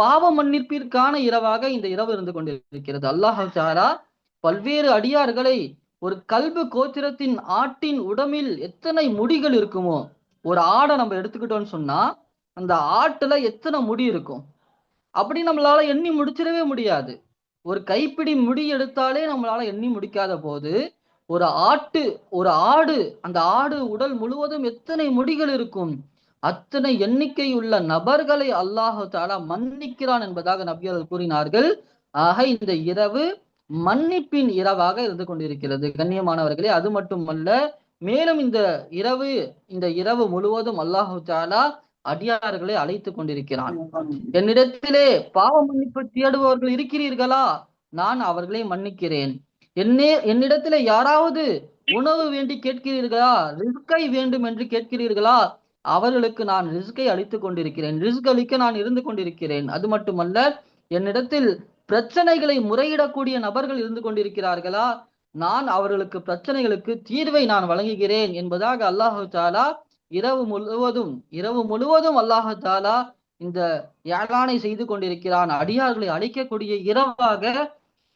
பாவ மன்னிப்பிற்கான இரவாக இந்த இரவு இருந்து கொண்டிருக்கிறது. அல்லாஹ் பல்வேறு அடியார்களை ஒரு கல்பு கோத்திரத்தின் ஆட்டின் உடம்பில் எத்தனை முடிகள் இருக்குமோ ஒரு ஆடை நம்ம எடுத்துக்கிட்டோம்னு சொன்னா அந்த ஆட்டுல எத்தனை முடி இருக்கும்? அப்படி நம்மளால எண்ணி முடிச்சிடவே முடியாது. ஒரு கைப்பிடி முடி எடுத்தாலே நம்மளால எண்ணி முடிக்காத போது ஒரு ஆட்டு ஒரு ஆடு அந்த ஆடு உடல் முழுவதும் எத்தனை முடிகள் இருக்கும்? அத்தனை எண்ணிக்கை உள்ள நபர்களை அல்லாஹு தாலா மன்னிக்கிறான் என்பதாக நபியர்கள் கூறினார்கள். ஆக இந்த இரவு மன்னிப்பின் இரவாக இருந்து கொண்டிருக்கிறது. கண்ணியமானவர்களே அது மட்டுமல்ல மேலும் இந்த இரவு இந்த இரவு முழுவதும் அல்லாஹு தாலா அடியார்களை அழைத்து கொண்டிருக்கிறான். என்னிடத்திலே பாவ மன்னிப்பு தேடுபவர்கள் இருக்கிறீர்களா? நான் அவர்களை மன்னிக்கிறேன். என்னே என்னிடத்திலே யாராவது உணவு வேண்டி கேட்கிறீர்களா? ரிஸ்கை வேண்டும் என்று கேட்கிறீர்களா? அவர்களுக்கு நான் ரிஸ்கை அளித்துக் கொண்டிருக்கிறேன். ரிஸ்க் அளிக்க நான் இருந்து கொண்டிருக்கிறேன். அது மட்டுமல்ல என்னிடத்தில் பிரச்சனைகளை முறையிடக்கூடிய நபர்கள் இருந்து கொண்டிருக்கிறார்களா? நான் அவர்களுக்கு பிரச்சனைகளுக்கு தீர்வை நான் வழங்குகிறேன் என்பதாக அல்லாஹு தாலா இரவு முழுவதும் இரவு முழுவதும் அல்லாஹு தாலா இந்த ஏழானை செய்து கொண்டிருக்கிறான். அடியார்களை அழிக்கக்கூடிய இரவாக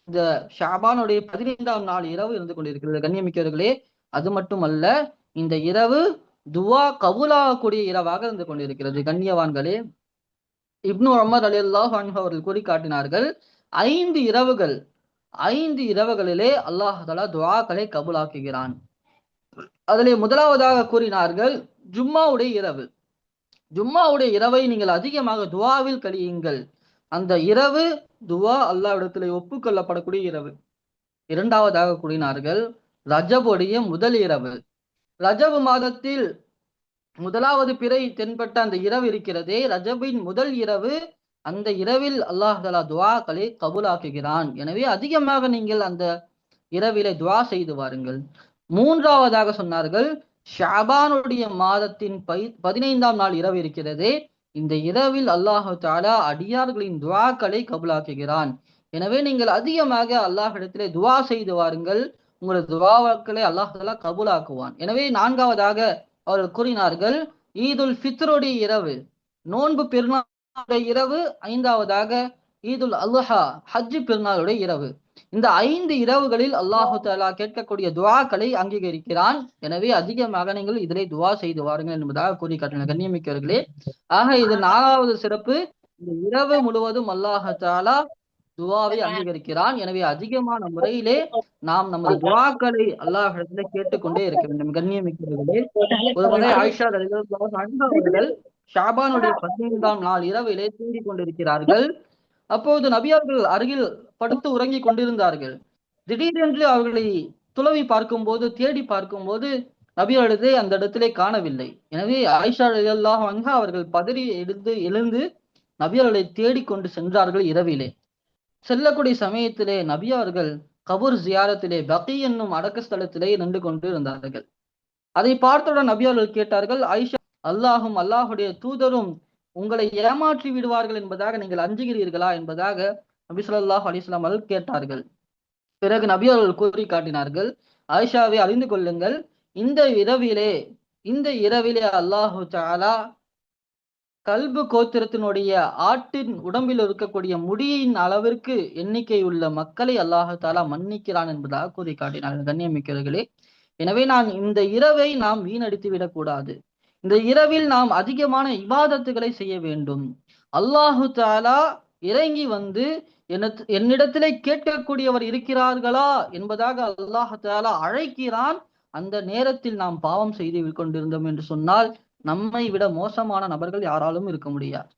இந்த ஷாபானுடைய பதினைந்தாம் நாள் இரவு இருந்து கொண்டிருக்கிறது. கண்ணியமிக்கவர்களே அது மட்டுமல்ல இந்த இரவு துவா கபூலாகக்கூடிய இரவாக இருந்து கொண்டிருக்கிறது. கண்ணியவான்களே இப்னு உமர் அலி அல்லாஹ் அவர்கள் கூறி காட்டினார்கள் ஐந்து இரவுகள் ஐந்து இரவுகளிலே அல்லாஹ் தலா துவாக்களை கபூலாக்குகிறான். அதிலே முதலாவதாக கூறினார்கள் ஜும்மாவுடைய இரவு. ஜும்மாவுடைய இரவை நீங்கள் அதிகமாக துவாவில் கழியுங்கள். அந்த இரவு துவா அல்லாவிடத்தில் ஒப்புக்கொள்ளப்படக்கூடிய இரவு. இரண்டாவதாக கூறினார்கள் ரஜபுடைய முதல் இரவு. ரஜவு மாதத்தில் முதலாவது பிறை தென்பட்ட அந்த இரவு இருக்கிறதே ரஜபின் முதல் இரவு அந்த இரவில் அல்லாஹ் தலா துவாக்களை கபூலாக்குகிறான். எனவே அதிகமாக நீங்கள் அந்த இரவிலே துவா செய்து வாருங்கள். மூன்றாவதாக சொன்னார்கள் ஷாபானுடைய மாதத்தின் பை பதினைந்தாம் நாள் இரவு இருக்கிறது இந்த இரவில் அல்லாஹு தாலா அடியார்களின் துவாக்களை கபுலாக்குகிறான். எனவே நீங்கள் அதிகமாக அல்லாஹிடத்திலே துவா செய்து வாருங்கள். உங்களது துவாக்களை அல்லாஹ் கபூலாக்குவான். எனவே நான்காவதாக அவர்கள் கூறினார்கள் ஈதுல் ஃபித்ருடைய இரவு நோன்பு பெருநாளுடைய இரவு ஐந்தாவதாக ஈதுல் அல்லஹா ஹஜ்ஜு பெருநாளுடைய இரவு. இந்த ஐந்து இரவுகளில் அல்லாஹு தாலா கேட்கக்கூடிய துவாக்களை அங்கீகரிக்கிறான். எனவே அதிகமாக நீங்கள் இதிலே துவா செய்து வாருங்கள் என்பதாக கூறி காட்டின கண்ணியமிக்கவர்களே. ஆக இது நாலாவது சிறப்பு. இந்த இரவு முழுவதும் அல்லாஹ் தாலா துவாவை அங்கீகரிக்கிறான். எனவே அதிகமான முறையிலே நாம் நமது துவாக்களை அல்லாஹிடத்துல கேட்டுக்கொண்டே இருக்க வேண்டும். கண்ணியமிக்கிறவர்களே ஒரு முறை ஆயிஷா அவர்கள் ஷாபானுடைய பதினைந்தாம் நாள் இரவிலே தூங்கிக் கொண்டிருக்கிறார்கள். அப்போது நபியார்கள் அருகில் படுத்து உறங்கி கொண்டிருந்தார்கள். திடீரென்று அவர்களை துளவி பார்க்கும்போது தேடி பார்க்கும்போது நபியாளதை அந்த இடத்திலே காணவில்லை. எனவே ஆயிஷா அல்லாஹ் அவர்கள் பதறி எடுத்து எழுந்து நபியார்களை தேடிக்கொண்டு சென்றார்கள் இரவிலே. செல்லக்கூடிய சமயத்திலே நபியார்கள் கபூர் ஜியாரத்திலே பகி என்னும் அடக்க ஸ்தலத்திலே நின்று கொண்டு இருந்தார்கள் அதை பார்த்தவுடன் நபியார்கள் கேட்டார்கள் ஐஷா அல்லாஹும் அல்லாஹுடைய தூதரும் உங்களை ஏமாற்றி விடுவார்கள் என்பதாக நீங்கள் அஞ்சுகிறீர்களா? என்பதாக நபி சொல்லாஹ் அலிஸ்லாம் அவர்கள் கேட்டார்கள். பிறகு நபி அவர்கள் கூறி காட்டினார்கள் ஆயிஷாவை அறிந்து கொள்ளுங்கள் இந்த இரவிலே இந்த இரவிலே அல்லாஹு தாலா கல்பு கோத்திரத்தினுடைய ஆட்டின் உடம்பில் இருக்கக்கூடிய முடியின் அளவிற்கு எண்ணிக்கை உள்ள மக்களை அல்லாஹு தாலா மன்னிக்கிறான் என்பதாக கூறி காட்டினார்கள் கண்ணியமிக்கிறர்களே எனவே நான் இந்த இரவை நாம் வீணடித்து விடக்கூடாது. இந்த இரவில் நாம் அதிகமான இபாதத்துகளை செய்ய வேண்டும். அல்லாஹு தாலா இறங்கி வந்து என்னிடத்திலே கேட்கக்கூடியவர் இருக்கிறார்களா என்பதாக அல்லாஹு தாலா அழைக்கிறான். அந்த நேரத்தில் நாம் பாவம் செய்து கொண்டிருந்தோம் என்று சொன்னால் நம்மை விட மோசமான நபர்கள் யாராலும் இருக்க முடியாது.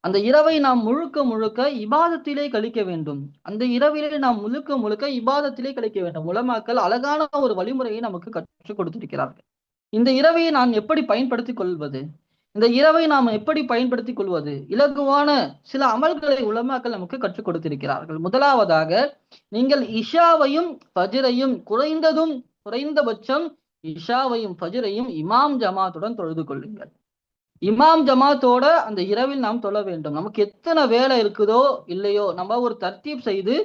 அந்த இரவை நாம் முழுக்க முழுக்க இபாதத்திலே கழிக்க வேண்டும். அந்த இரவிலே நாம் முழுக்க முழுக்க இபாதத்திலே கழிக்க வேண்டும். உலமாக்கள் அழகான ஒரு வழிமுறையை நமக்கு கற்றுக் கொடுத்திருக்கிறார்கள். இந்த இரவை நான் எப்படி பயன்படுத்திக் கொள்வது? இந்த இரவை நாம் எப்படி பயன்படுத்திக் கொள்வது? இலகுவான சில அமல்களை உலமாக்கள் நமக்கு கற்றுக் கொடுத்திருக்கிறார்கள். முதலாவதாக நீங்கள் இஷாவையும் பஜிரையும் குறைந்ததும் குறைந்தபட்சம் இஷாவையும் ஃபஜ்ரையும் இமாம் ஜமாத்துடன் தொழுது கொள்ளுங்கள். இமாம் ஜமாத்தோட அந்த இரவில் நாம் தொழ வேண்டும். நமக்கு எத்தனை வேலை இருக்குதோ இல்லையோ நம்ம ஒரு தர்த்தீப் செய்து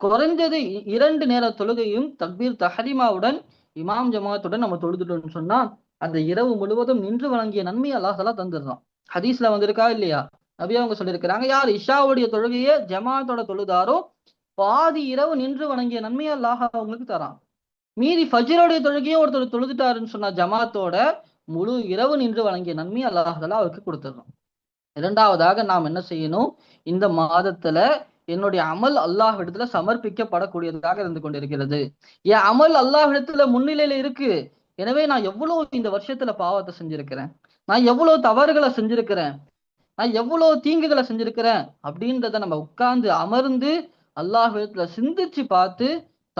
குறைஞ்சது இரண்டு நேர தொழுகையும் தக்பீர் தஹரிமாவுடன் இமாம் ஜமாத்துடன் நம்ம தொழுதுட்டோம்னு சொன்னா அந்த இரவு முழுவதும் நின்று வழங்கிய நன்மை அல்லாஹலா தந்துடுறான். ஹதீஸ்ல வந்திருக்கா இல்லையா? நபி அவங்க சொல்லியிருக்கிறாங்க யார் இஷாவுடைய தொழுகையே ஜமாத்தோட தொழுதாரோ பாதி இரவு நின்று வணங்கிய நன்மையை அல்லாஹ் அவங்களுக்கு தரான். மீதி ஃபஜ்ருடைய தொழுகையும் ஒருத்தர் தொழுதுட்டாருன்னு சொன்னா ஜமாத்தோட முழு இரவு நின்று வழங்கிய நன்மை அல்லாஹலா அவருக்கு கொடுத்துடணும் இரண்டாவதாக நாம் என்ன செய்யணும்? இந்த மாதத்துல என்னுடைய அமல் அல்லாஹ்விடத்துல சமர்ப்பிக்கப்படக்கூடியதாக இருந்து கொண்டிருக்கிறது. என் அமல் அல்லாஹ்விடத்துல முன்னிலையில இருக்கு. எனவே நான் எவ்வளவு இந்த வருஷத்துல பாவத்தை செஞ்சிருக்கிறேன்? நான் எவ்வளவு தவறுகளை செஞ்சிருக்கிறேன்? நான் எவ்வளவு தீங்குகளை செஞ்சிருக்கிறேன்? அப்படின்றத நம்ம உட்கார்ந்து அமர்ந்து அல்லாஹ்விடத்துல சிந்திச்சு பார்த்து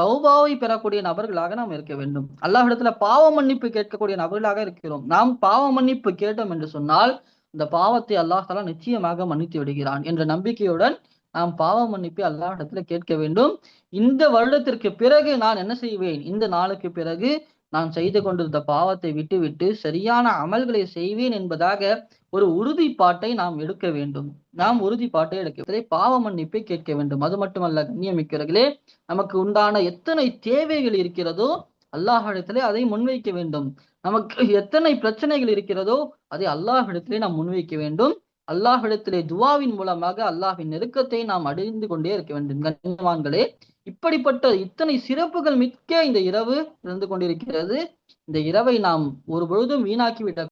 தௌபாவை பெறக்கூடிய நபர்களாக நாம் இருக்க வேண்டும். அல்லாஹிடத்துல பாவ மன்னிப்பு கேட்கக்கூடிய நபர்களாக இருக்கிறோம். நாம் பாவ மன்னிப்பு கேட்டோம் என்று சொன்னால் இந்த பாவத்தை அல்லாஹாலா நிச்சயமாக மன்னித்து விடுகிறான் என்ற நம்பிக்கையுடன் நாம் பாவ மன்னிப்பை அல்லாஹிடத்துல கேட்க வேண்டும். இந்த வருடத்திற்கு பிறகு நான் என்ன செய்வேன்? இந்த நாளுக்கு பிறகு நான் செய்து கொண்டிருந்த பாவத்தை விட்டுவிட்டு சரியான அமல்களை செய்வேன் என்பதாக ஒரு உறுதிப்பாட்டை நாம் எடுக்க வேண்டும். நாம் உறுதிப்பாட்டை எடுக்க பாவ மன்னிப்பை கேட்க வேண்டும். அது மட்டுமல்ல கண்ணியமிக்கிறவர்களே நமக்கு உண்டான எத்தனை தேவைகள் இருக்கிறதோ அல்லாஹிடத்திலே அதை முன்வைக்க வேண்டும். நமக்கு எத்தனை பிரச்சனைகள் இருக்கிறதோ அதை அல்லாஹிடத்திலே நாம் முன்வைக்க வேண்டும். அல்லாஹிடத்திலே துவாவின் மூலமாக அல்லாஹின் நெருக்கத்தை நாம் அடைந்து கொண்டே இருக்க வேண்டும். கண்ணியவான்களே இப்படிப்பட்ட இத்தனை சிறப்புகள் மிக்க இந்த இரவு இருந்து கொண்டிருக்கிறது. இந்த இரவை நாம் ஒரு பொழுதும் வீணாக்கிவிட